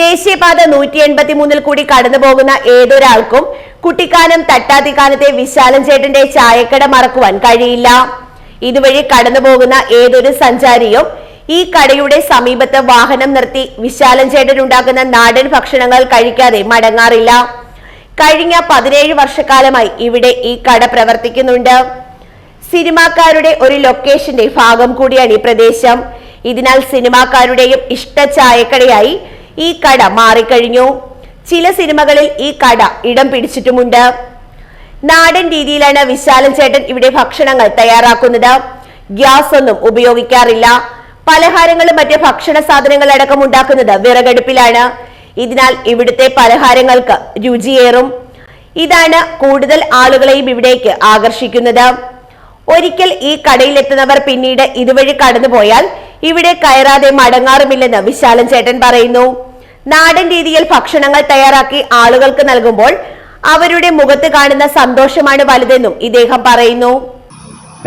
ദേശീയപാത നൂറ്റി എൺപത്തി മൂന്നിൽ കൂടി കടന്നു പോകുന്ന ഏതൊരാൾക്കും കുട്ടിക്കാനം തട്ടാതിക്കാനത്തെ വിശാലം ചേട്ടന്റെ ചായക്കട മറക്കുവാൻ കഴിയില്ല. ഇതുവഴി കടന്നു പോകുന്ന ഏതൊരു സഞ്ചാരിയും ഈ കടയുടെ സമീപത്ത് വാഹനം നിർത്തി വിശാലം ചേട്ടൻ ഉണ്ടാക്കുന്ന നാടൻ ഭക്ഷണങ്ങൾ കഴിക്കാതെ മടങ്ങാറില്ല. കഴിഞ്ഞ പതിനേഴ് വർഷക്കാലമായി ഇവിടെ ഈ കട പ്രവർത്തിക്കുന്നുണ്ട്. സിനിമാക്കാരുടെ ഒരു ലൊക്കേഷന്റെ ഭാഗം കൂടിയാണ് ഈ പ്രദേശം. ഇതിനാൽ സിനിമാക്കാരുടെയും ഇഷ്ട ചായക്കടയായി ഈ കട മാറിക്കഴിഞ്ഞു. ചില സിനിമകളിൽ ഈ കട ഇടം പിടിച്ചിട്ടുമുണ്ട്. നാടൻ രീതിയിലാണ് വിശാലൻ ചേട്ടൻ ഇവിടെ ഭക്ഷണങ്ങൾ തയ്യാറാക്കുന്നത്. ഗ്യാസ് ഒന്നും ഉപയോഗിക്കാറില്ല. പലഹാരങ്ങളും മറ്റ് ഭക്ഷണ സാധനങ്ങൾ അടക്കം ഉണ്ടാക്കുന്നത് വിറകടുപ്പിലാണ്. ഇതിനാൽ ഇവിടുത്തെ പലഹാരങ്ങൾക്ക് രുചിയേറും. ഇതാണ് കൂടുതൽ ആളുകളെയും ഇവിടേക്ക് ആകർഷിക്കുന്നത്. ഒരിക്കൽ ഈ കടയിലെത്തുന്നവർ പിന്നീട് ഇതുവഴി കടന്നുപോയാൽ ഇവിടെ കയറാതെ മടങ്ങാറുമില്ലെന്ന് വിശാലൻ ചേട്ടൻ പറയുന്നു. നാടൻ രീതിയിൽ ഭക്ഷണങ്ങൾ തയ്യാറാക്കി ആളുകൾക്ക് നൽകുമ്പോൾ അവരുടെ മുഖത്ത് കാണുന്ന സന്തോഷമാണ് വലുതെന്നും ഇദ്ദേഹം പറയുന്നു.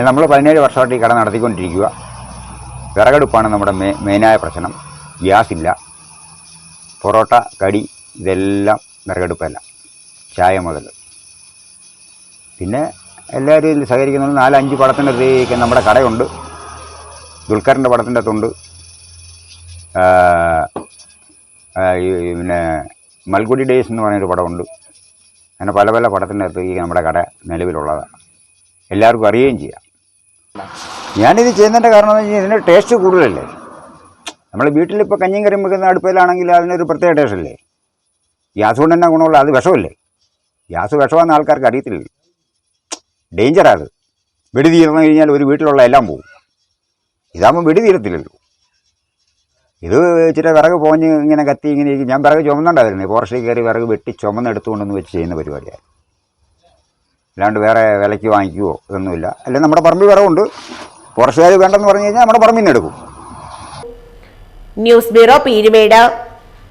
നമ്മൾ പതിനേഴ് വർഷമായിട്ട് ഈ കട നടത്തിക്കൊണ്ടിരിക്കുക. വിറകടുപ്പാണ് നമ്മുടെ മെ മെയിനായ പ്രശ്നം. ഗ്യാസ് ഇല്ല പൊറോട്ട കടി ഇതെല്ലാം വിറകടുപ്പല്ല. ചായ മുതൽ. പിന്നെ എല്ലാവരും ഇതിൽ സഹകരിക്കുന്നത് നാലഞ്ച് പടത്തിന്റെ അടുത്തേക്ക് നമ്മുടെ കടയുണ്ട്. ദുൽഖറിന്റെ പടത്തിന്റെ അകത്തുണ്ട്. ഈ പിന്നെ മൽഗുഡി ഡേയ്സ് എന്ന് പറയുന്നൊരു പടമുണ്ട്. അങ്ങനെ പല പല പടത്തിന്റെ അടുത്തേക്ക് നമ്മുടെ കട നിലവിലുള്ളതാണ് എല്ലാവർക്കും അറിയുകയും ചെയ്യാം. ഞാനിത് ചെയ്യുന്നതിന്റെ കാരണം എന്ന് വെച്ചാൽ ഇതിന്റെ ടേസ്റ്റ് കൂടുതലല്ലേ? നമ്മൾ വീട്ടിലിപ്പോൾ കഞ്ഞിയും കറിയും വെക്കുന്ന അടുപ്പിലാണെങ്കിൽ അതിനൊരു പ്രത്യേക ടേസ്റ്റ് അല്ലേ? ഗ്യാസ് കൊണ്ട് തന്നെ ഗുണമുള്ള അത് വിഷമല്ലേ? ഗ്യാസ് വിഷമാണെന്ന് ആൾക്കാർക്ക് അറിയത്തില്ല ഡേഞ്ചറാണ് അത്. വെടി തീർന്നു കഴിഞ്ഞാൽ ഒരു വീട്ടിലുള്ള എല്ലാം പോകും ഇതാകുമ്പോൾ വെടി തീരത്തില്ലല്ലോ. ഇത് ഇച്ചിരി വിറക് പോഞ്ഞ് ഇങ്ങനെ കത്തി ഇങ്ങനെ ഇരിക്കും. ഞാൻ വിറക് ചുമന്നുണ്ടായിരുന്നു. ഫോറസ്റ്റിൽ കയറി വിറക് വെട്ടി ചുമന്നെടുത്തുകൊണ്ടെന്ന് വെച്ച് ചെയ്യുന്ന പരിപാടിയാണ് അല്ലാണ്ട് വേറെ വിലയ്ക്ക് വാങ്ങിക്കുവോ ഇതൊന്നുമില്ല. അല്ലെങ്കിൽ നമ്മുടെ പറമ്പിൽ വിറവുണ്ട് ഫോറസ്റ്റുകാർ വേണ്ടെന്ന് പറഞ്ഞു കഴിഞ്ഞാൽ നമ്മുടെ പറമ്പിൽ നിന്ന് എടുക്കും. News bureau Peerumedu.